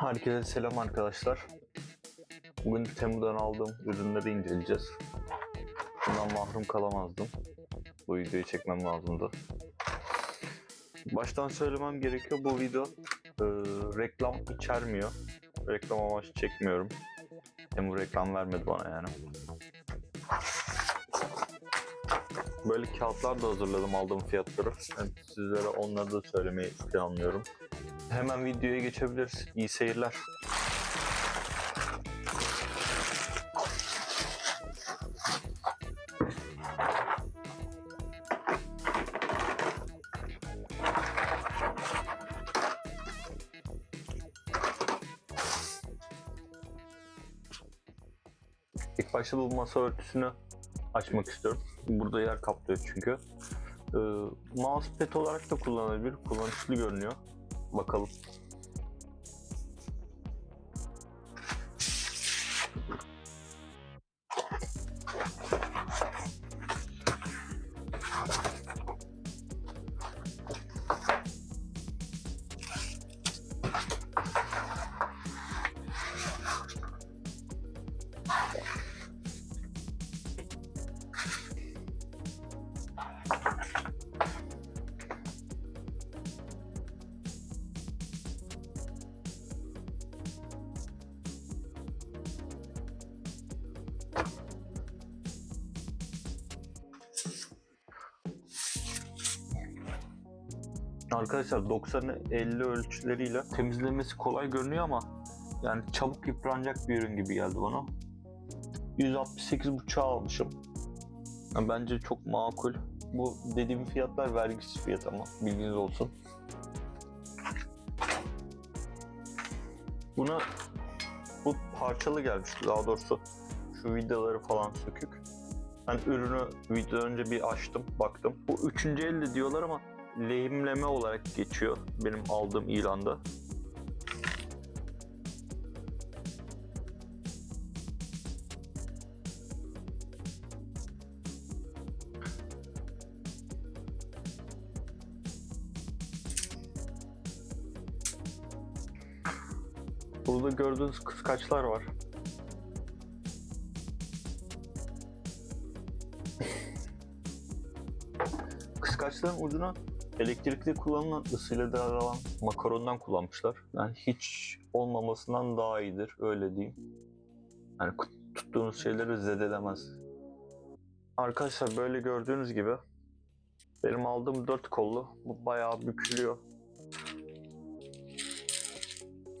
Herkese selam arkadaşlar. Bugün Temu'dan aldığım ürünleri inceleyeceğiz. Bundan mahrum kalamazdım. Bu videoyu çekmem lazımdı. Baştan söylemem gerekiyor bu video e, reklam içermiyor. Reklam amaçlı çekmiyorum. Temu reklam vermedi bana yani. Böyle kağıtlar da hazırladım aldığım fiyatları. Yani sizlere onları da söylemeyi planlıyorum. Hemen videoya geçebiliriz. İyi seyirler. İlk başta bu masa örtüsünü açmak istiyorum. Burada yer kaplıyor çünkü. Ee, mousepad olarak da kullanılabilir. Kullanışlı görünüyor. Bakalım. Arkadaşlar 90'ı 50 ölçüleriyle temizlemesi kolay görünüyor ama yani çabuk yıpranacak bir ürün gibi geldi bana. 168.5 almışım. Yani bence çok makul. Bu dediğim fiyatlar vergisiz fiyat ama bilginiz olsun. Buna bu parçalı gelmiş daha doğrusu şu vidaları falan sökük. Ben ürünü video önce bir açtım, baktım. Bu üçüncü elde diyorlar ama lehimleme olarak geçiyor benim aldığım ilanda. Burada gördüğünüz kıskaçlar var. Kıskaçların ucuna elektrikli kullanılan ısıyla dağılan makarondan kullanmışlar. Yani hiç olmamasından daha iyidir öyle diyeyim. Yani tuttuğunuz şeyleri zedelemez. Arkadaşlar böyle gördüğünüz gibi benim aldığım dört kollu bu bayağı bükülüyor.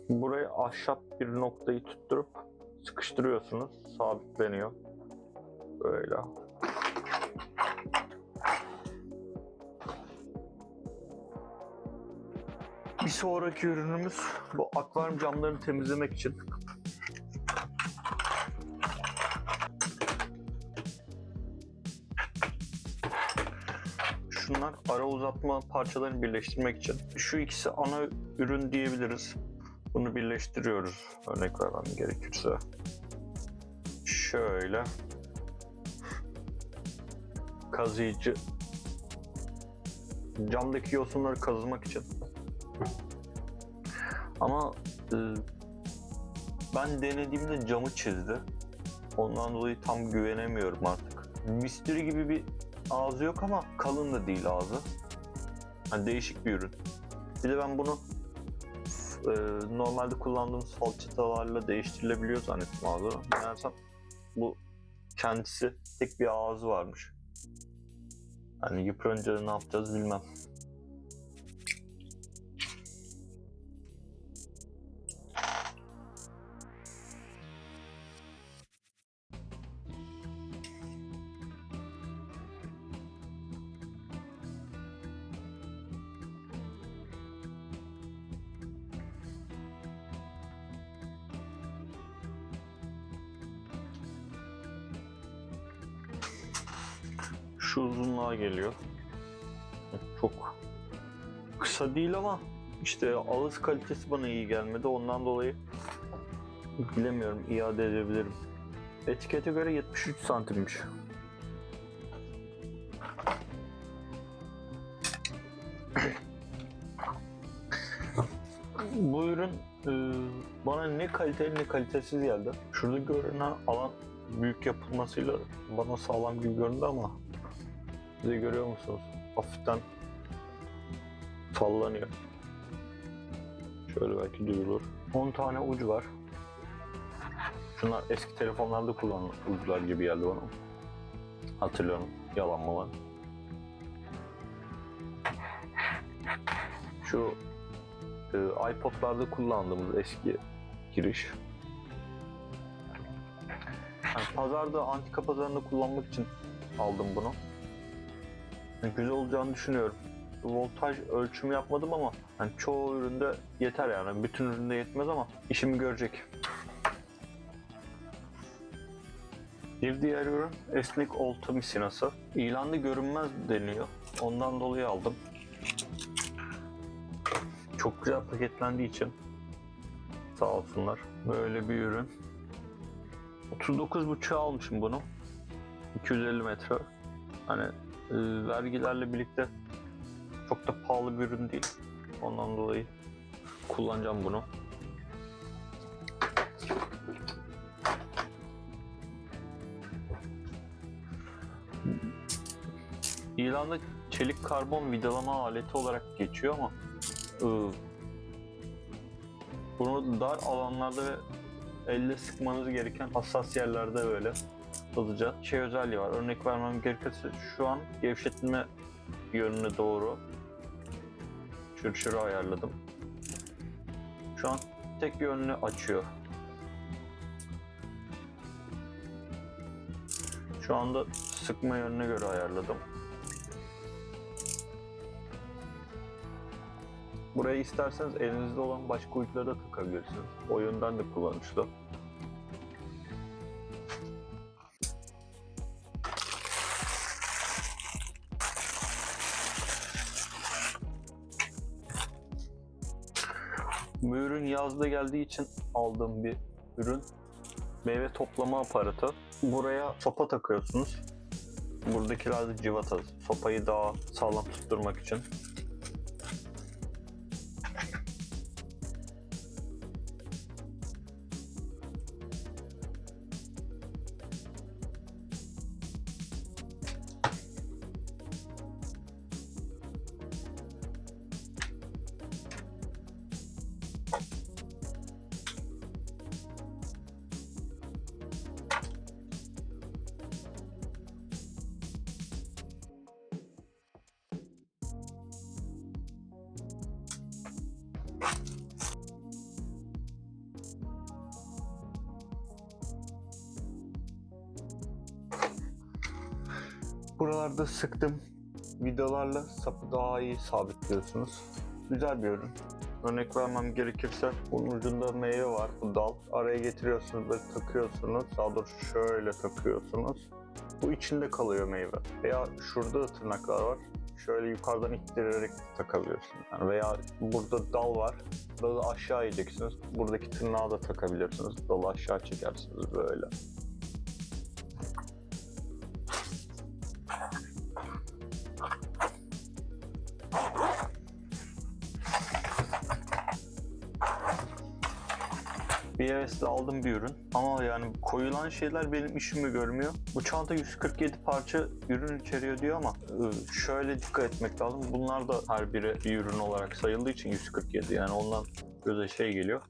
Buraya ahşap bir noktayı tutturup sıkıştırıyorsunuz. Sabitleniyor. Böyle. Bir sonraki ürünümüz bu akvaryum camlarını temizlemek için. Şunlar ara uzatma parçalarını birleştirmek için. Şu ikisi ana ürün diyebiliriz. Bunu birleştiriyoruz örnek vermem gerekirse. Şöyle. Kazıyıcı. Camdaki yosunları kazımak için. Ama e, ben denediğimde camı çizdi. Ondan dolayı tam güvenemiyorum artık. Misteri gibi bir ağzı yok ama kalın da değil ağzı. Yani değişik bir ürün. Bir de ben bunu e, normalde kullandığım falçatalarla değiştirilebiliyor zannettim ağzı. Meğersem bu kendisi tek bir ağzı varmış. Yani yıpranınca ne yapacağız bilmem. Şu uzunluğa geliyor. Çok kısa değil ama işte ağız kalitesi bana iyi gelmedi. Ondan dolayı bilemiyorum iade edebilirim. Etikete göre 73 santimmiş. Bu ürün e, bana ne kaliteli ne kalitesiz geldi. Şurada görünen alan büyük yapılmasıyla bana sağlam gibi göründü ama siz görüyor musunuz? Hafiften sallanıyor. Şöyle belki duyulur. 10 tane ucu var. Şunlar eski telefonlarda kullanılan uçlar gibi geldi bana. Hatırlıyorum yalanmalar. Şu e, iPod'larda kullandığımız eski giriş. Yani pazarda, antika pazarında kullanmak için aldım bunu. Yani güzel olacağını düşünüyorum. Voltaj ölçümü yapmadım ama hani çoğu üründe yeter yani. Bütün üründe yetmez ama işimi görecek. Bir diğer ürün esnek olta misinası. İlanda görünmez deniyor. Ondan dolayı aldım. Çok güzel paketlendiği için sağ olsunlar. Böyle bir ürün. 39.5'a almışım bunu. 250 metre. Hani e, vergilerle birlikte çok da pahalı bir ürün değil. Ondan dolayı kullanacağım bunu. İlanda çelik karbon vidalama aleti olarak geçiyor ama ıı, bunu dar alanlarda ve elle sıkmanız gereken hassas yerlerde böyle hızlıca şey özelliği var. Örnek vermem gerekirse şu an gevşetme yönüne doğru çırçırı ayarladım. Şu an tek yönlü açıyor. Şu anda sıkma yönüne göre ayarladım. Buraya isterseniz elinizde olan başka uçları da takabilirsiniz. O yönden de kullanışlı. Yazda geldiği için aldığım bir ürün. Meyve toplama aparatı. Buraya sopa takıyorsunuz. Buradakiler de civata. Sopayı daha sağlam tutturmak için. Buralarda sıktım. Vidalarla sapı daha iyi sabitliyorsunuz. Güzel bir ürün. Örnek vermem gerekirse bunun ucunda meyve var, bu dal. Araya getiriyorsunuz ve takıyorsunuz. Daha doğrusu şöyle takıyorsunuz. Bu içinde kalıyor meyve. Veya şurada da tırnaklar var. Şöyle yukarıdan ittirerek takabiliyorsunuz. Yani veya burada dal var. Dalı aşağı yiyeceksiniz. Buradaki tırnağı da takabilirsiniz. Dalı aşağı çekersiniz böyle. Hevesle aldım bir ürün. Ama yani koyulan şeyler benim işimi görmüyor. Bu çanta 147 parça ürün içeriyor diyor ama e, şöyle dikkat etmek lazım. Bunlar da her biri bir ürün olarak sayıldığı için 147 yani ondan göze şey geliyor.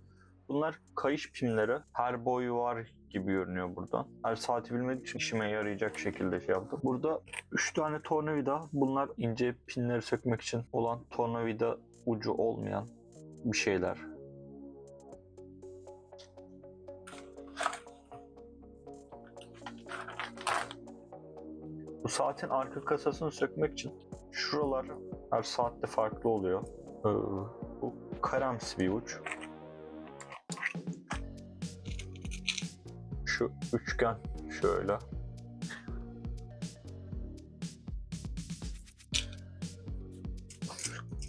Bunlar kayış pinleri. Her boyu var gibi görünüyor buradan. Her saati bilmediğim için işime yarayacak şekilde şey yaptım. Burada 3 tane tornavida. Bunlar ince pinleri sökmek için olan tornavida ucu olmayan bir şeyler. Bu saatin arka kasasını sökmek için şuralar her saatte farklı oluyor. Ee, bu karamsi bir uç. Şu üçgen şöyle.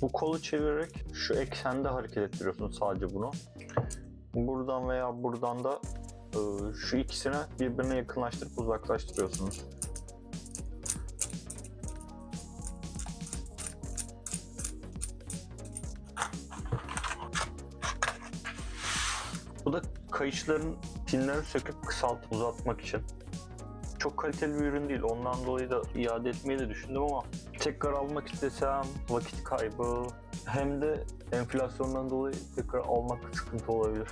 Bu kolu çevirerek şu eksende hareket ettiriyorsun sadece bunu. Buradan veya buradan da e, şu ikisini birbirine yakınlaştırıp uzaklaştırıyorsunuz. Kayışların pinleri söküp kısaltıp uzatmak için. Çok kaliteli bir ürün değil. Ondan dolayı da iade etmeyi de düşündüm ama tekrar almak istesem vakit kaybı hem de enflasyondan dolayı tekrar almak sıkıntı olabilir.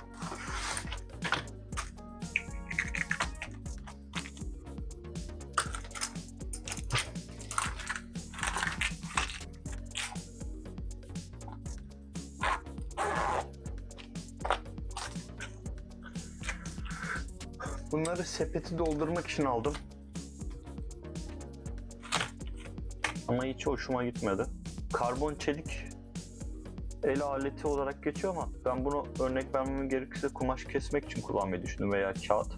Sepeti doldurmak için aldım. Ama hiç hoşuma gitmedi. Karbon çelik el aleti olarak geçiyor ama ben bunu örnek vermem gerekirse kumaş kesmek için kullanmayı düşündüm veya kağıt.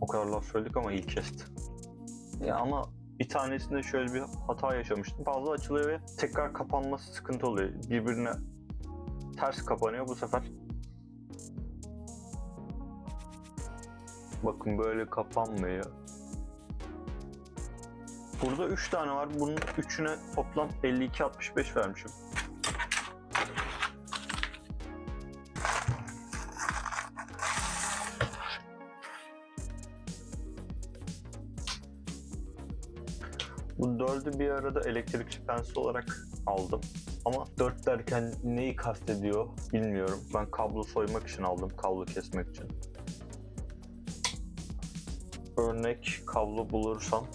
O kadar laf söyledik ama iyi kesti. Ya ama bir tanesinde şöyle bir hata yaşamıştım. Fazla açılıyor ve tekrar kapanması sıkıntı oluyor. Birbirine ters kapanıyor bu sefer. Bakın böyle kapanmıyor. Burada 3 tane var. Bunun üçüne toplam 52-65 vermişim. Dördü bir arada elektrikçi pense olarak aldım. Ama dört derken neyi kastediyor bilmiyorum. Ben kablo soymak için aldım, kablo kesmek için. Örnek kablo bulursam.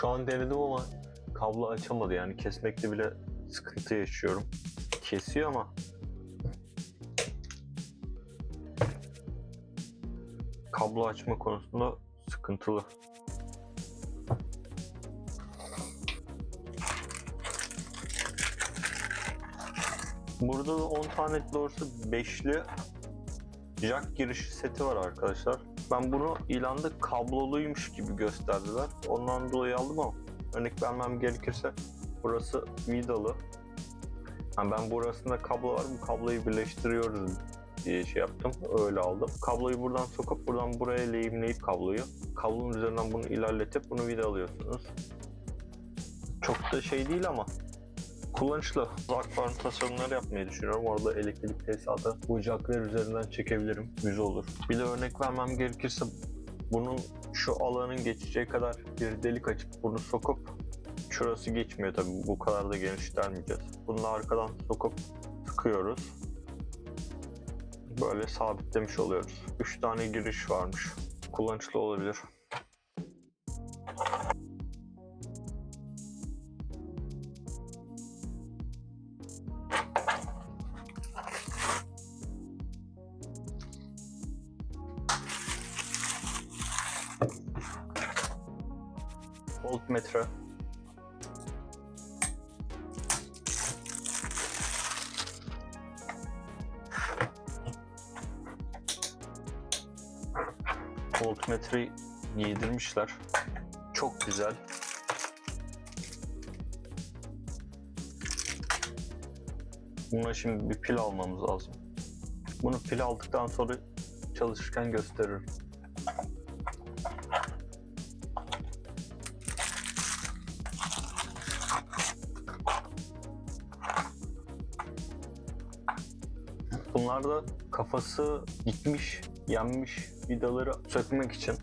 Şu an denedim ama kablo açamadı yani kesmekte bile sıkıntı yaşıyorum. Kesiyor ama kablo açma konusunda sıkıntılı. Burada da 10 tane doğrusu beşli jack giriş seti var arkadaşlar. Ben bunu ilanda kabloluymuş gibi gösterdiler. Ondan dolayı aldım ama örnek vermem gerekirse burası vidalı. Yani ben burasında kablo var. Bu kabloyu birleştiriyoruz diye şey yaptım. Öyle aldım. Kabloyu buradan sokup buradan buraya lehimleyip kabloyu. Kablonun üzerinden bunu ilerletip bunu vidalıyorsunuz. Çok da şey değil ama kullanışlı. Akvaryum tasarımları yapmayı düşünüyorum. Orada elektrik tesisatı bu jacklar üzerinden çekebilirim. Güzel olur. Bir de örnek vermem gerekirse bunun şu alanın geçeceği kadar bir delik açıp bunu sokup şurası geçmiyor tabii. Bu kadar da genişlermeyeceğiz. Bunu da arkadan sokup sıkıyoruz. Böyle sabitlemiş oluyoruz. 3 tane giriş varmış. Kullanışlı olabilir. Buna şimdi bir pil almamız lazım. Bunu pil aldıktan sonra çalışırken gösteririm. Bunlar da kafası gitmiş, yanmış vidaları sökmek için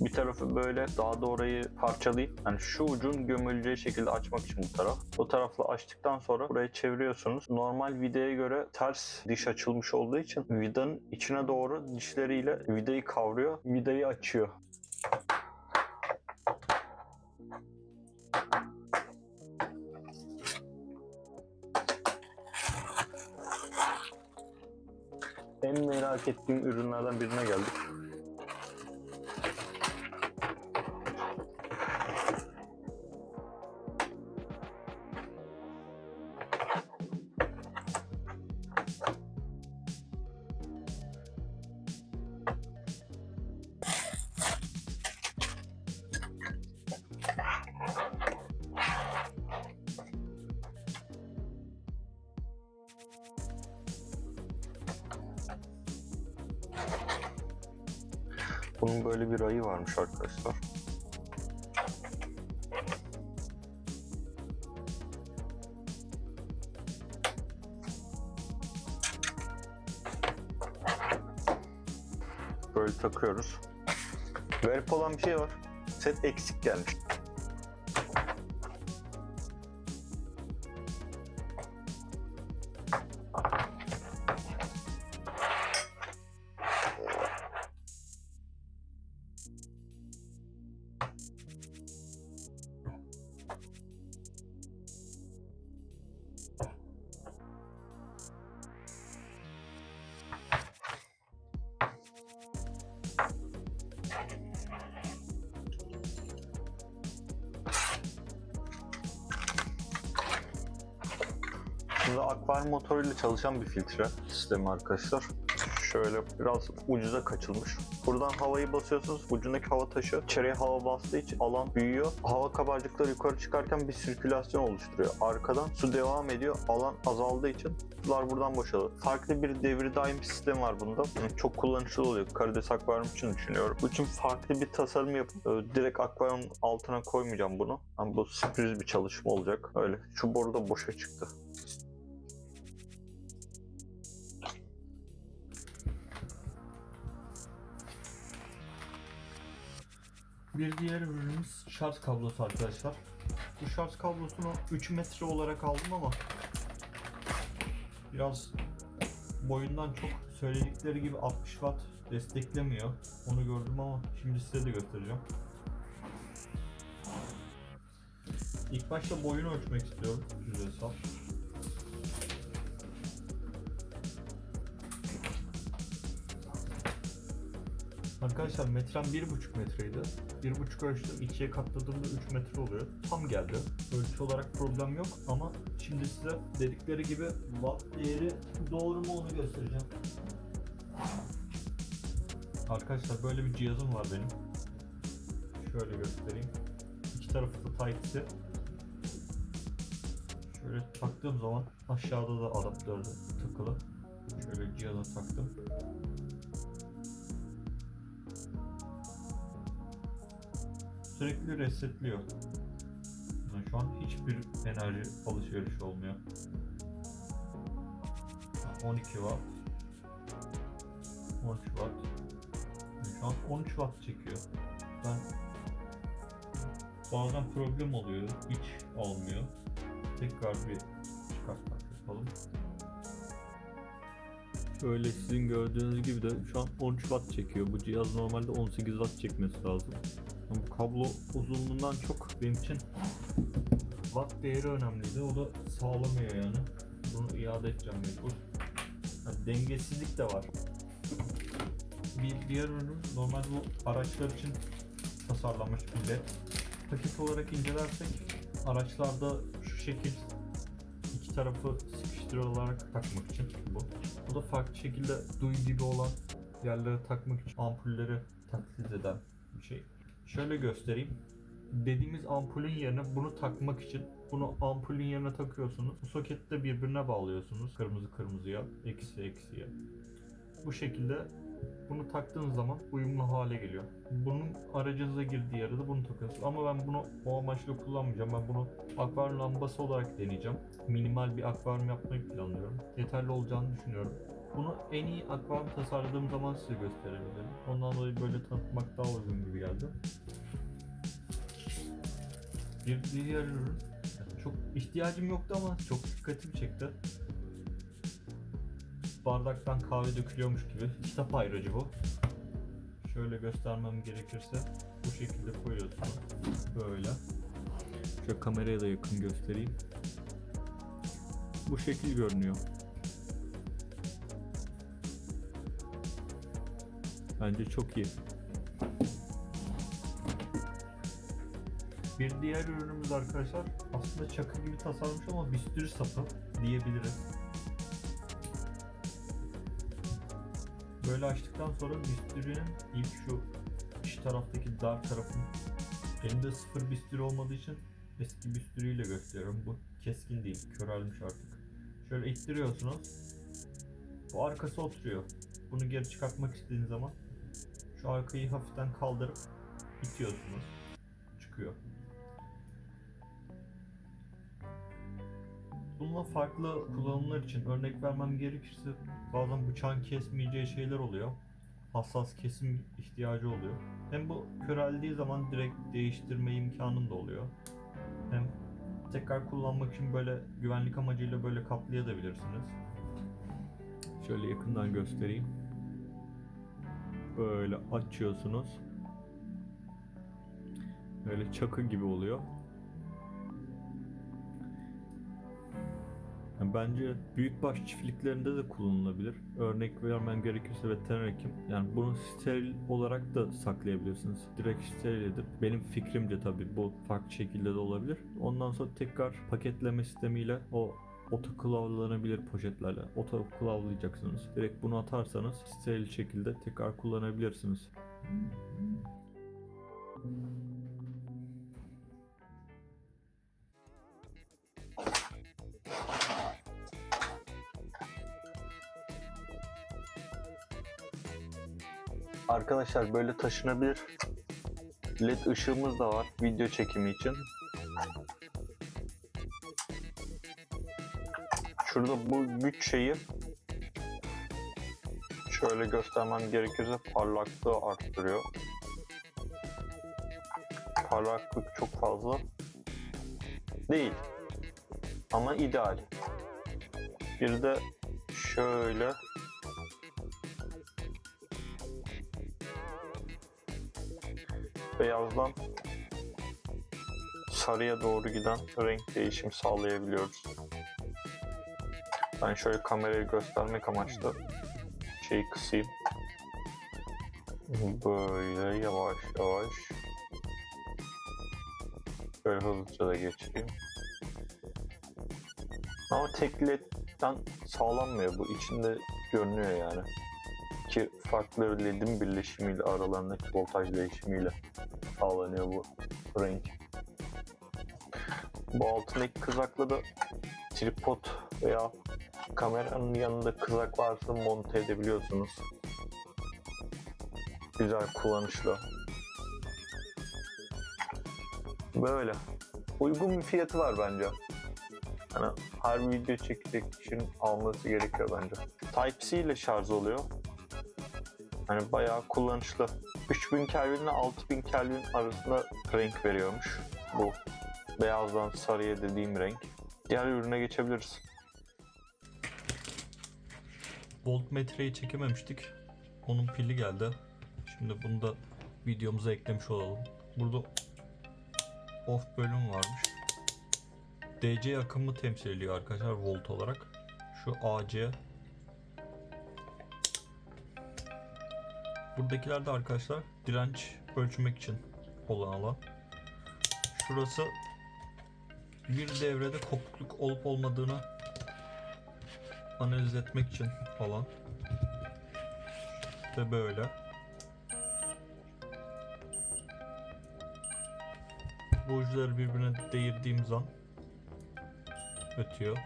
bir tarafı böyle daha da orayı parçalayıp yani şu ucun gömüleceği şekilde açmak için bu taraf. O tarafla açtıktan sonra burayı çeviriyorsunuz. Normal vidaya göre ters diş açılmış olduğu için vidanın içine doğru dişleriyle vidayı kavruyor, vidayı açıyor. En merak ettiğim ürünlerden birine geldik. Bunun böyle bir ayı varmış arkadaşlar. Böyle takıyoruz. Garip olan bir şey var. Set eksik gelmiş. Şimdi akvaryum motoruyla çalışan bir filtre sistemi arkadaşlar. Şöyle biraz ucuza kaçılmış. Buradan havayı basıyorsunuz. Ucundaki hava taşı içeriye hava bastığı için alan büyüyor. Hava kabarcıkları yukarı çıkarken bir sirkülasyon oluşturuyor. Arkadan su devam ediyor. Alan azaldığı için sular buradan boşalıyor. Farklı bir devir daim sistemi var bunda. Yani çok kullanışlı oluyor. Karides akvaryum için düşünüyorum. Bu için farklı bir tasarım yapıp direkt akvaryum altına koymayacağım bunu. Ama bu sürpriz bir çalışma olacak. Öyle. Şu boru da boşa çıktı. Bir diğer ürünümüz şarj kablosu arkadaşlar. Bu şarj kablosunu 3 metre olarak aldım ama biraz boyundan çok söyledikleri gibi 60 watt desteklemiyor. Onu gördüm ama şimdi size de göstereceğim. İlk başta boyunu ölçmek istiyorum. Düz hesap. Arkadaşlar metrem 1,5 metreydi. 1,5 ölçtüm, 2'ye katladığımda 3 metre oluyor. Tam geldi. Ölçü olarak problem yok ama şimdi size dedikleri gibi watt değeri doğru mu onu göstereceğim. Arkadaşlar böyle bir cihazım var benim. Şöyle göstereyim. İki tarafı da Type-C. Şöyle taktığım zaman aşağıda da adaptör takılı. Şöyle cihaza taktım. Sürekli resetliyor. Yani şu an hiçbir enerji alışverişi olmuyor. 12 watt 13 watt Şu an 13 watt çekiyor. Ben bazen problem oluyor. Hiç olmuyor. Tekrar bir çıkartmak yapalım. Şöyle sizin gördüğünüz gibi de şu an 13 watt çekiyor. Bu cihaz normalde 18 watt çekmesi lazım. Ama kablo uzunluğundan çok benim için watt değeri önemliydi. O da sağlamıyor yani. Bunu iade edeceğim mecbur. Ha, dengesizlik de var. Bir diğer ürün normal bu araçlar için tasarlanmış bir led. Paket olarak incelersek araçlarda şu şekil iki tarafı sıkıştırılarak takmak için bu. Bu da farklı şekilde duy gibi olan yerlere takmak için ampulleri taklit eden bir şey. Şöyle göstereyim. Dediğimiz ampulün yerine bunu takmak için bunu ampulün yerine takıyorsunuz. Bu sokette birbirine bağlıyorsunuz. Kırmızı kırmızıya, eksi eksiye. Bu şekilde bunu taktığınız zaman uyumlu hale geliyor. Bunun aracınıza girdiği de bunu takıyorsunuz. Ama ben bunu o amaçla kullanmayacağım. Ben bunu akvaryum lambası olarak deneyeceğim. Minimal bir akvaryum yapmayı planlıyorum. Yeterli olacağını düşünüyorum. Bunu en iyi akvaryum tasarladığım zaman size gösterebilirim. Ondan dolayı böyle tanıtmak daha uygun gibi geldi. Bir diğer ürün. Çok ihtiyacım yoktu ama çok dikkatimi çekti. Bardaktan kahve dökülüyormuş gibi. Kitap ayrıcı bu. Şöyle göstermem gerekirse bu şekilde koyuyorsunuz. Böyle. Şöyle kameraya da yakın göstereyim. Bu şekil görünüyor. Bence çok iyi. Bir diğer ürünümüz arkadaşlar aslında çakı gibi tasarlanmış ama bisturi sapı diyebiliriz. Böyle açtıktan sonra bistürinin ilk şu iç taraftaki dar tarafın elimde sıfır bisturi olmadığı için eski bisturiyle gösteriyorum. Bu keskin değil, körelmiş artık. Şöyle ittiriyorsunuz. Bu arkası oturuyor. Bunu geri çıkartmak istediğiniz zaman şu arkayı hafiften kaldırıp itiyorsunuz. Çıkıyor. Bununla farklı kullanımlar için örnek vermem gerekirse bazen bıçağın kesmeyeceği şeyler oluyor. Hassas kesim ihtiyacı oluyor. Hem bu köreldiği zaman direkt değiştirme imkanım da oluyor. Hem tekrar kullanmak için böyle güvenlik amacıyla böyle kaplayabilirsiniz. Şöyle yakından göstereyim. Böyle açıyorsunuz. Böyle çakı gibi oluyor. Yani bence büyükbaş çiftliklerinde de kullanılabilir. Örnek vermem gerekirse veteriner hekim. Yani bunu steril olarak da saklayabilirsiniz. Direkt steril edip benim fikrimce tabii bu farklı şekilde de olabilir. Ondan sonra tekrar paketleme sistemiyle o otoklawlanabilir poşetlerle otoklawlayacaksınız. Direkt bunu atarsanız steril şekilde tekrar kullanabilirsiniz. Arkadaşlar böyle taşınabilir led ışığımız da var video çekimi için. Şurada bu güç şeyi şöyle göstermem gerekirse parlaklığı arttırıyor. Parlaklık çok fazla değil ama ideal. Bir de şöyle beyazdan sarıya doğru giden renk değişim sağlayabiliyoruz. Ben şöyle kamerayı göstermek amaçlı şeyi kısayım. Böyle yavaş yavaş böyle hızlıca da geçireyim. Ama tek ledden sağlanmıyor bu. içinde görünüyor yani. Farklı ledin birleşimiyle aralarındaki voltaj değişimiyle sağlanıyor bu renk. Bu altındaki kızakla da tripod veya kameranın yanında kızak varsa monte edebiliyorsunuz. Güzel kullanışlı. Böyle. Uygun bir fiyatı var bence. Yani her video çekecek kişinin alması gerekiyor bence. Type-C ile şarj oluyor. Yani bayağı kullanışlı. 3000 Kelvin ile 6000 Kelvin arasında renk veriyormuş. Bu beyazdan sarıya dediğim renk. Diğer ürüne geçebiliriz. Voltmetreyi çekememiştik. Onun pili geldi. Şimdi bunu da videomuza eklemiş olalım. Burada off bölüm varmış. DC akımı temsil ediyor arkadaşlar volt olarak. Şu AC. Buradakiler de arkadaşlar direnç ölçmek için olan alan. Şurası bir devrede kopukluk olup olmadığını analiz etmek için falan. İşte böyle. Bu uçları birbirine değirdiğim zaman ötüyor.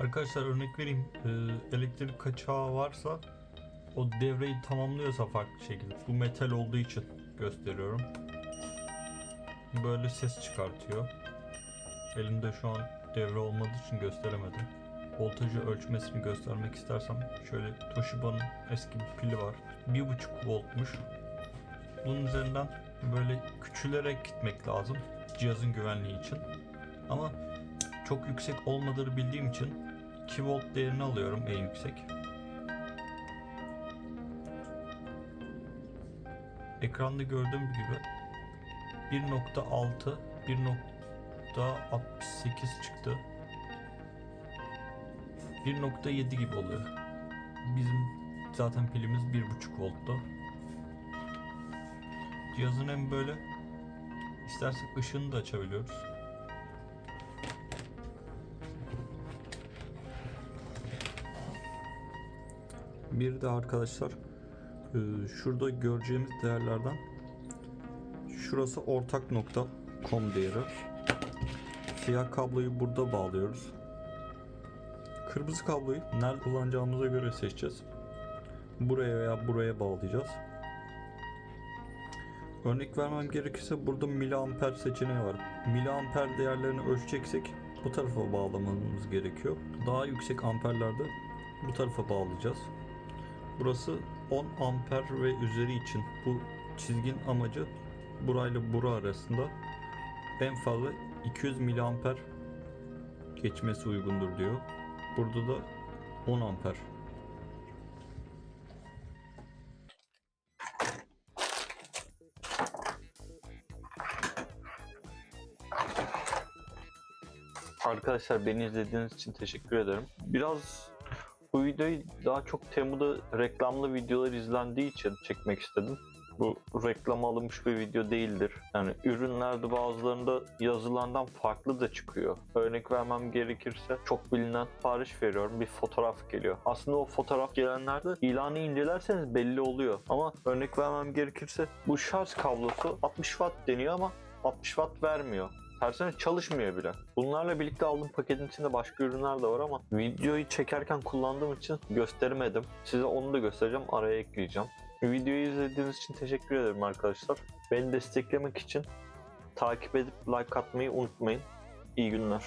Arkadaşlar örnek vereyim. Ee, elektrik kaçağı varsa o devreyi tamamlıyorsa farklı şekilde. Bu metal olduğu için gösteriyorum. Böyle ses çıkartıyor. Elimde şu an devre olmadığı için gösteremedim voltajı ölçmesini göstermek istersem şöyle Toshiba'nın eski bir pili var. 1.5 voltmuş. Bunun üzerinden böyle küçülerek gitmek lazım cihazın güvenliği için. Ama çok yüksek olmadığını bildiğim için 2 volt değerini alıyorum en yüksek. Ekranda gördüğüm gibi 1.6 1.68 çıktı. 1.7 gibi oluyor. Bizim zaten pilimiz 1.5 voltta. Cihazın hem böyle istersek ışığını da açabiliyoruz. Bir de arkadaşlar şurada göreceğimiz değerlerden şurası ortak nokta com değeri. Siyah kabloyu burada bağlıyoruz. Kırmızı kabloyu nerede kullanacağımıza göre seçeceğiz. Buraya veya buraya bağlayacağız. Örnek vermem gerekirse burada miliamper seçeneği var. Miliamper değerlerini ölçeceksek bu tarafa bağlamamız gerekiyor. Daha yüksek amperlerde bu tarafa bağlayacağız. Burası 10 amper ve üzeri için bu çizgin amacı burayla bura arasında en fazla 200 miliamper geçmesi uygundur diyor. Burada da 10 amper. Arkadaşlar beni izlediğiniz için teşekkür ederim. Biraz bu videoyu daha çok Temu'da reklamlı videolar izlendiği için çekmek istedim. Bu reklama alınmış bir video değildir. Yani ürünlerde bazılarında yazılandan farklı da çıkıyor. Örnek vermem gerekirse çok bilinen sipariş veriyorum bir fotoğraf geliyor. Aslında o fotoğraf gelenlerde ilanı incelerseniz belli oluyor. Ama örnek vermem gerekirse bu şarj kablosu 60 watt deniyor ama 60 watt vermiyor. Tersine çalışmıyor bile. Bunlarla birlikte aldığım paketin içinde başka ürünler de var ama videoyu çekerken kullandığım için göstermedim. Size onu da göstereceğim, araya ekleyeceğim. Videoyu izlediğiniz için teşekkür ederim arkadaşlar. Beni desteklemek için takip edip like atmayı unutmayın. İyi günler.